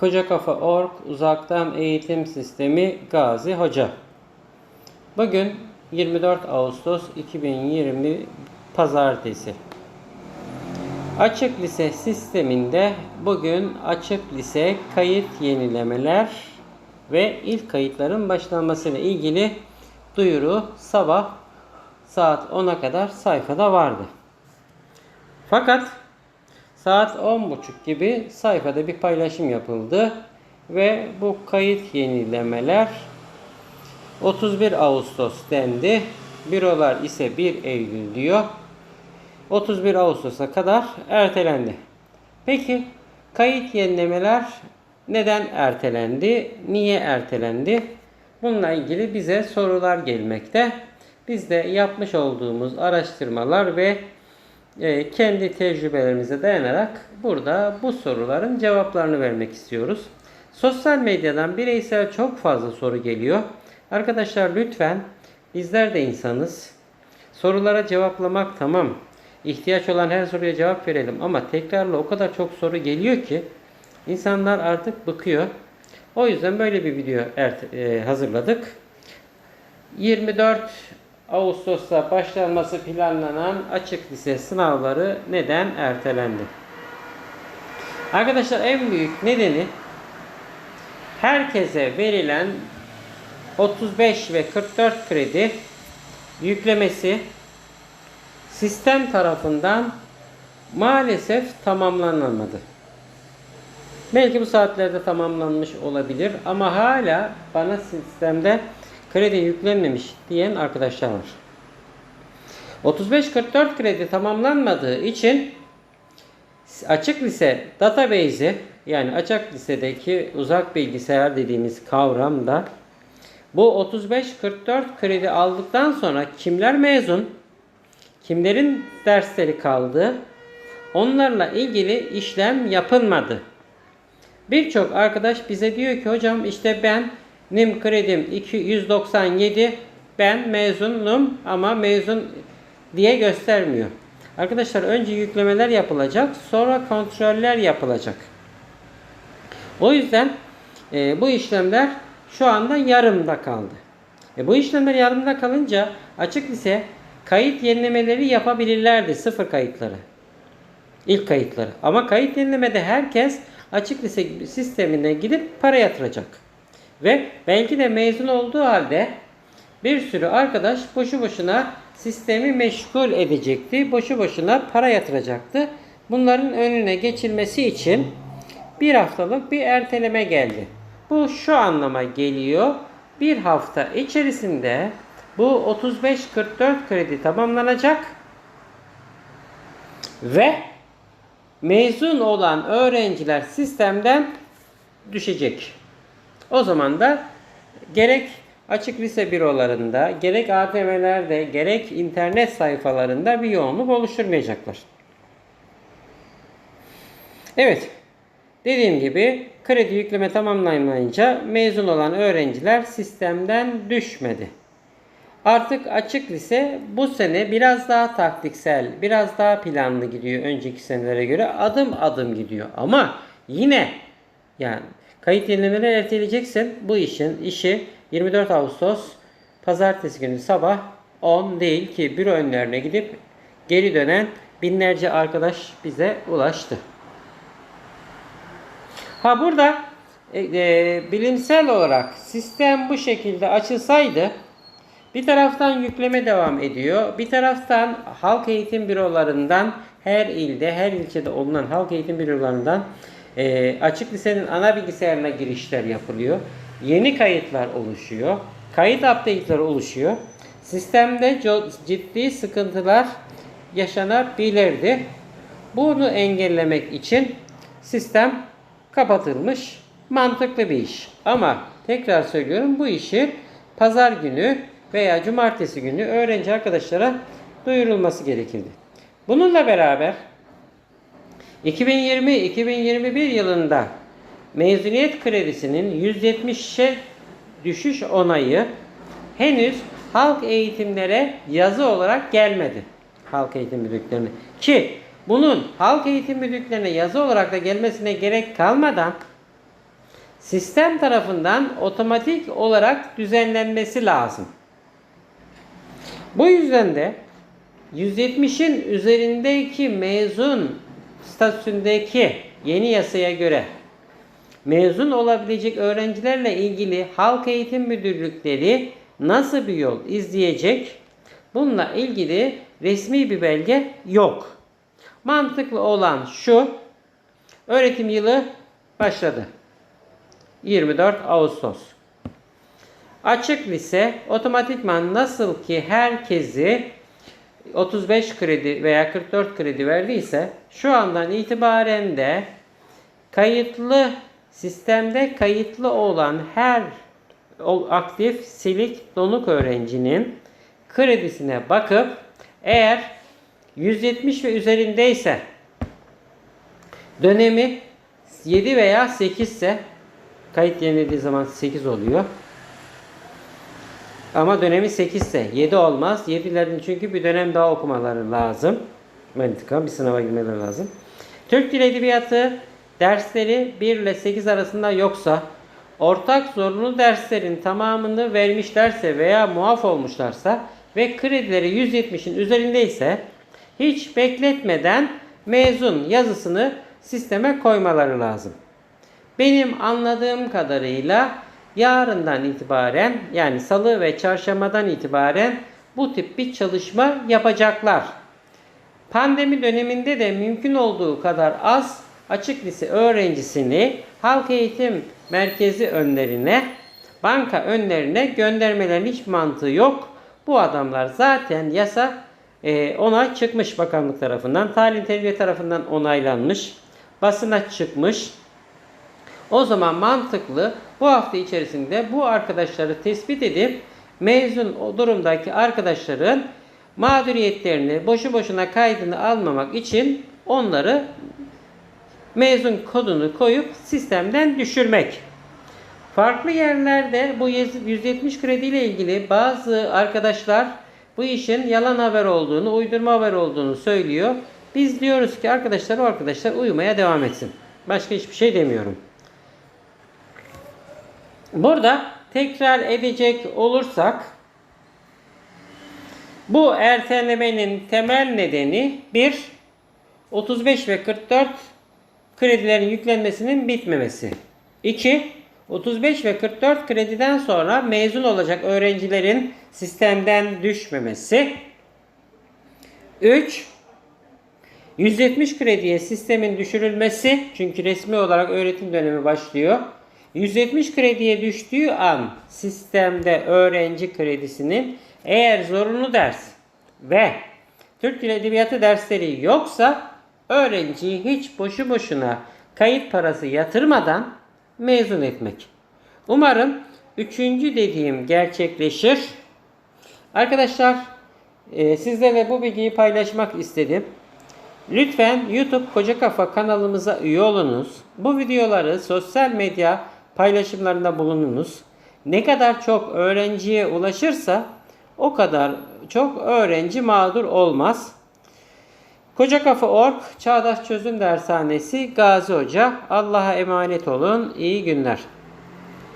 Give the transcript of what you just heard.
Koca Kafa Org Uzaktan Eğitim Sistemi Gazi Hoca. Bugün 24 Ağustos 2020 Pazartesi. Açık lise sisteminde bugün açık lise kayıt yenilemeler ve ilk kayıtların başlanmasıyla ilgili duyuru sabah saat 10'a kadar sayfada vardı. Fakat saat 10.30 gibi sayfada bir paylaşım yapıldı ve bu kayıt yenilemeler 31 Ağustos dendi. Bürolar ise 1 Eylül diyor. 31 Ağustos'a kadar ertelendi. Peki kayıt yenilemeler neden ertelendi? Niye ertelendi? Bununla ilgili bize sorular gelmekte. Biz de yapmış olduğumuz araştırmalar ve e, kendi tecrübelerimize dayanarak burada bu soruların cevaplarını vermek istiyoruz. Sosyal medyadan bireysel çok fazla soru geliyor. Arkadaşlar lütfen bizler de insanız. Sorulara cevaplamak tamam. İhtiyaç olan her soruya cevap verelim ama tekrarla o kadar çok soru geliyor ki insanlar artık bıkıyor. O yüzden böyle bir video ert- e, hazırladık. 24 Ağustos'ta başlanması planlanan açık lise sınavları neden ertelendi? Arkadaşlar en büyük nedeni herkese verilen 35 ve 44 kredi yüklemesi sistem tarafından maalesef tamamlanamadı. Belki bu saatlerde tamamlanmış olabilir ama hala bana sistemde kredi yüklenmemiş diyen arkadaşlar var. 35-44 kredi tamamlanmadığı için açık lise database'i yani açık lisedeki uzak bilgisayar dediğimiz kavramda bu 35-44 kredi aldıktan sonra kimler mezun, kimlerin dersleri kaldı, onlarla ilgili işlem yapılmadı. Birçok arkadaş bize diyor ki hocam işte ben NIM kredim 297 ben mezunum ama mezun diye göstermiyor. Arkadaşlar önce yüklemeler yapılacak sonra kontroller yapılacak. O yüzden e, bu işlemler şu anda yarımda kaldı. E, bu işlemler yarımda kalınca açık lise kayıt yenilemeleri yapabilirlerdi sıfır kayıtları. İlk kayıtları. Ama kayıt yenilemede herkes açık lise sistemine gidip para yatıracak. Ve belki de mezun olduğu halde bir sürü arkadaş boşu boşuna sistemi meşgul edecekti. Boşu boşuna para yatıracaktı. Bunların önüne geçilmesi için bir haftalık bir erteleme geldi. Bu şu anlama geliyor. Bir hafta içerisinde bu 35-44 kredi tamamlanacak ve mezun olan öğrenciler sistemden düşecek. O zaman da gerek açık lise bürolarında, gerek ATM'lerde, gerek internet sayfalarında bir yoğunluk oluşturmayacaklar. Evet. Dediğim gibi kredi yükleme tamamlanmayınca mezun olan öğrenciler sistemden düşmedi. Artık açık lise bu sene biraz daha taktiksel, biraz daha planlı gidiyor önceki senelere göre. Adım adım gidiyor. Ama yine yani kayıt yenilemeleri erteleyeceksin. Bu işin işi 24 Ağustos pazartesi günü sabah 10 değil ki büro önlerine gidip geri dönen binlerce arkadaş bize ulaştı. Ha burada e, e, bilimsel olarak sistem bu şekilde açılsaydı bir taraftan yükleme devam ediyor. Bir taraftan halk eğitim bürolarından her ilde, her ilçede olunan halk eğitim bürolarından e, açık lisenin ana bilgisayarına girişler yapılıyor. Yeni kayıtlar oluşuyor. Kayıt update'leri oluşuyor. Sistemde ciddi sıkıntılar yaşanabilirdi. Bunu engellemek için sistem kapatılmış. Mantıklı bir iş. Ama tekrar söylüyorum bu işi pazar günü veya cumartesi günü öğrenci arkadaşlara duyurulması gerekirdi. Bununla beraber 2020-2021 yılında mezuniyet kredisinin 170'e düşüş onayı henüz halk eğitimlere yazı olarak gelmedi. Halk eğitim müdürlüklerine. Ki bunun halk eğitim müdürlüklerine yazı olarak da gelmesine gerek kalmadan sistem tarafından otomatik olarak düzenlenmesi lazım. Bu yüzden de 170'in üzerindeki mezun statüsündeki yeni yasaya göre mezun olabilecek öğrencilerle ilgili halk eğitim müdürlükleri nasıl bir yol izleyecek? Bununla ilgili resmi bir belge yok. Mantıklı olan şu. Öğretim yılı başladı. 24 Ağustos. Açık lise otomatikman nasıl ki herkesi 35 kredi veya 44 kredi verdiyse şu andan itibaren de kayıtlı sistemde kayıtlı olan her aktif silik donuk öğrencinin kredisine bakıp eğer 170 ve üzerindeyse dönemi 7 veya 8 ise kayıt yenilediği zaman 8 oluyor. Ama dönemi 8 ise 7 olmaz. 7'lerin çünkü bir dönem daha okumaları lazım. Mantıka bir sınava girmeleri lazım. Türk Dili Edebiyatı dersleri 1 ile 8 arasında yoksa ortak zorunlu derslerin tamamını vermişlerse veya muaf olmuşlarsa ve kredileri 170'in üzerindeyse hiç bekletmeden mezun yazısını sisteme koymaları lazım. Benim anladığım kadarıyla yarından itibaren yani salı ve çarşambadan itibaren bu tip bir çalışma yapacaklar. Pandemi döneminde de mümkün olduğu kadar az açık lise öğrencisini halk eğitim merkezi önlerine, banka önlerine göndermelerinin hiç mantığı yok. Bu adamlar zaten yasa e, ona çıkmış bakanlık tarafından, talim terbiye tarafından onaylanmış, basına çıkmış. O zaman mantıklı bu hafta içerisinde bu arkadaşları tespit edip mezun o durumdaki arkadaşların mağduriyetlerini boşu boşuna kaydını almamak için onları mezun kodunu koyup sistemden düşürmek. Farklı yerlerde bu 170 kredi ile ilgili bazı arkadaşlar bu işin yalan haber olduğunu, uydurma haber olduğunu söylüyor. Biz diyoruz ki arkadaşlar o arkadaşlar uyumaya devam etsin. Başka hiçbir şey demiyorum. Burada tekrar edecek olursak bu ertelemenin temel nedeni 1 35 ve 44 kredilerin yüklenmesinin bitmemesi. 2 35 ve 44 krediden sonra mezun olacak öğrencilerin sistemden düşmemesi. 3 170 krediye sistemin düşürülmesi çünkü resmi olarak öğretim dönemi başlıyor. 170 krediye düştüğü an sistemde öğrenci kredisinin eğer zorunlu ders ve Türk Dili Edebiyatı dersleri yoksa öğrenciyi hiç boşu boşuna kayıt parası yatırmadan mezun etmek. Umarım üçüncü dediğim gerçekleşir. Arkadaşlar e, sizlerle bu bilgiyi paylaşmak istedim. Lütfen YouTube Koca Kafa kanalımıza üye olunuz. Bu videoları sosyal medya paylaşımlarında bulununuz. Ne kadar çok öğrenciye ulaşırsa o kadar çok öğrenci mağdur olmaz. Koca Kafa Org Çağdaş Çözüm Dershanesi Gazi Hoca. Allah'a emanet olun. İyi günler.